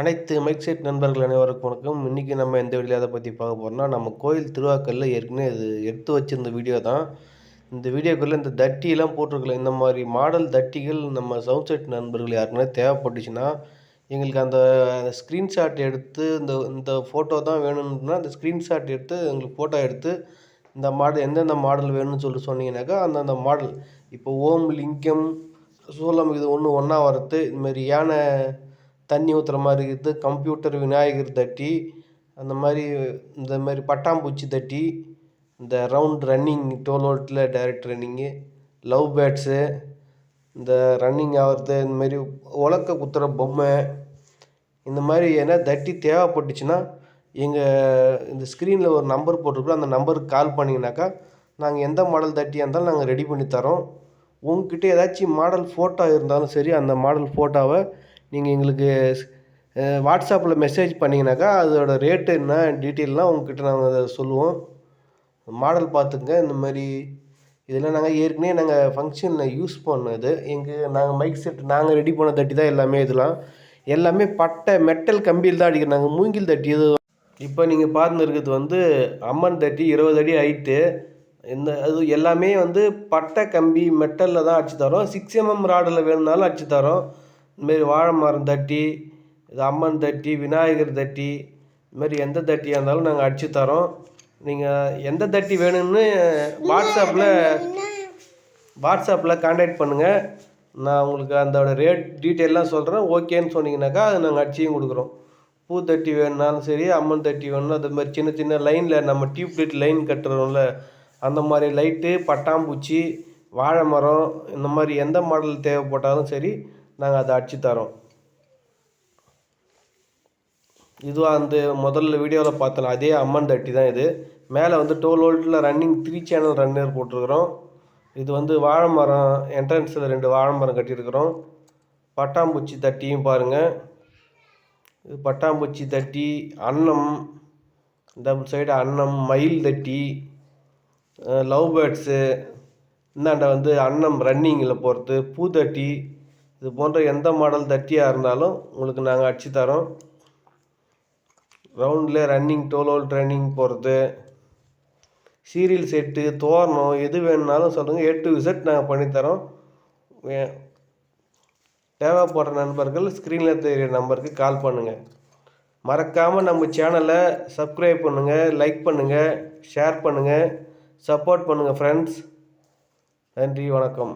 அனைத்து mic set நண்பர்கள் அனைவருக்கும் வணக்கம். இன்றைக்கி நம்ம எந்த வீடியோ அதை பற்றி பார்க்க போகிறோம்னா நம்ம கோயில் திருவாக்கல்ல ஏற்கனவே இது எடுத்து வச்சிருந்த வீடியோ தான். இந்த வீடியோக்குள்ளே இந்த தட்டியெல்லாம் போட்டிருக்கல இந்த மாதிரி மாடல் தட்டிகள் நம்ம சவுண்ட் செட் நண்பர்கள் யாருக்குன்னா தேவைப்பட்டுச்சுன்னா எங்களுக்கு அந்த ஸ்க்ரீன்ஷாட் எடுத்து இந்த இந்த ஃபோட்டோ தான் வேணும்னா அந்த ஸ்க்ரீன்ஷாட் எடுத்து எங்களுக்கு ஃபோட்டோ எடுத்து இந்த மாடல் எந்தெந்த மாடல் வேணும்னு சொல்லிட்டு சொன்னீங்கன்னாக்கா அந்தந்த மாடல். இப்போ ஓம் லிங்கம் சூலம் இது ஒன்று ஒன்றா வரது இதுமாரி யானை தண்ணி ஊற்றுற மாதிரி இருக்குது. கம்ப்யூட்டர் விநாயகர் தட்டி அந்த மாதிரி இந்த மாதிரி பட்டாம்பூச்சி தட்டி இந்த ரவுண்ட் ரன்னிங் டுவெல் வோல்ட்டில் டைரக்ட் ரன்னிங்கு லவ் பேர்ட்ஸு இந்த ரன்னிங் ஆகிறது இந்த மாதிரி உலக்க குத்துற பொம்மை இந்த மாதிரி ஏன்னா தட்டி தேவைப்பட்டுச்சுன்னா எங்கள் இந்த ஸ்க்ரீனில் ஒரு நம்பர் போட்டிருக்கோம் அந்த நம்பருக்கு கால் பண்ணிங்கனாக்கா நாங்கள் எந்த மாடல் தட்டியாக இருந்தாலும் நாங்கள் ரெடி பண்ணி தரோம். உங்ககிட்ட ஏதாச்சும் மாடல் ஃபோட்டோ இருந்தாலும் சரி அந்த மாடல் ஃபோட்டோவை நீங்கள் எங்களுக்கு வாட்ஸ்அப்பில் மெசேஜ் பண்ணிங்கனாக்கா அதோட ரேட்டு என்ன டீட்டெயில்லாம் உங்ககிட்ட நாங்கள் அதை சொல்லுவோம். மாடல் பார்த்துங்க இந்த மாதிரி இதெல்லாம் நாங்கள் ஏற்கனவே நாங்கள் ஃபங்க்ஷனில் யூஸ் பண்ணது. எங்கள் நாங்கள் மைக் செட் நாங்கள் ரெடி பண்ண தட்டி தான் எல்லாமே இதெல்லாம். எல்லாமே பட்டை மெட்டல் கம்பியில் தான் அடிக்கிறோம் நாங்கள் மூங்கில் தட்டி இது இப்போ நீங்கள் பார்த்துன்னு இருக்கிறது வந்து அம்மன் தட்டி இருபது அடி ஹைட்டு இந்த அது எல்லாமே வந்து பட்டை கம்பி மெட்டலில் தான் அடிச்சு தரோம். சிக்ஸ் எம்எம் ராடில் வேணும்னாலும் அடிச்சு தரோம். இதுமாரி வாழை மரம் தட்டி இது அம்மன் தட்டி விநாயகர் தட்டி இதுமாரி எந்த தட்டியாக இருந்தாலும் நாங்கள் அடிச்சு தரோம். நீங்கள் எந்த தட்டி வேணும்னு வாட்ஸ்அப்பில் வாட்ஸ்அப்பில் காண்டாக்ட் பண்ணுங்கள் நான் உங்களுக்கு அதோட ரேட் டீட்டெயிலாம் சொல்கிறேன் ஓகேன்னு சொன்னீங்கன்னாக்கா அது நாங்கள் அடிச்சியும் கொடுக்குறோம். பூ தட்டி வேணுனாலும் சரி அம்மன் தட்டி வேணும்னா அது மாதிரி சின்ன சின்ன லைனில் நம்ம டியூப் லைட் லைன் கட்டுறோம்ல அந்த மாதிரி லைட்டு பட்டாம்பூச்சி வாழை மரம் இந்த மாதிரி எந்த மாடல் தேவைப்பட்டாலும் சரி நாங்கள் அதை அடிச்சு தரோம். இதுவாக அந்த முதல்ல வீடியோவில் பார்த்தோம் அதே அம்மன் தட்டி தான் இது. மேலே வந்து டோல் ஓல்ட்டில் ரன்னிங் த்ரீ சேனல் ரன்னர் போட்டிருக்கிறோம். இது வந்து வாழை மரம் என்ட்ரன்ஸில் ரெண்டு வாழை மரம் கட்டியிருக்கிறோம். பட்டாம்பூச்சி தட்டியும் பாருங்கள் இது பட்டாம்பூச்சி தட்டி அன்னம் டபுள் சைடு அன்னம் மயில் தட்டி லவ் பேர்ட்ஸு இந்தாண்ட வந்து அன்னம் ரன்னிங்கில் போகிறது பூ தட்டி இது போன்ற எந்த மாடல் தட்டியாக இருந்தாலும் உங்களுக்கு நாங்கள் அடிச்சு தரோம். ரவுண்டில் ரன்னிங் டோல் ஹோல் ட்ரைனிங் போகிறது சீரியல் செட்டு தோரணம் எது வேணுனாலும் சொல்லுங்கள் ஏ டு விசட் நாங்கள் பண்ணித்தரோம் தேவைப்படுற நண்பர்கள் ஸ்க்ரீனில் தெரிகிற நம்பருக்கு கால் பண்ணுங்கள் மறக்காமல் நம்ம சேனலை சப்ஸ்கிரைப் பண்ணுங்கள் லைக் பண்ணுங்கள் ஷேர் பண்ணுங்கள் சப்போர்ட் பண்ணுங்கள் ஃப்ரெண்ட்ஸ் நன்றி வணக்கம்.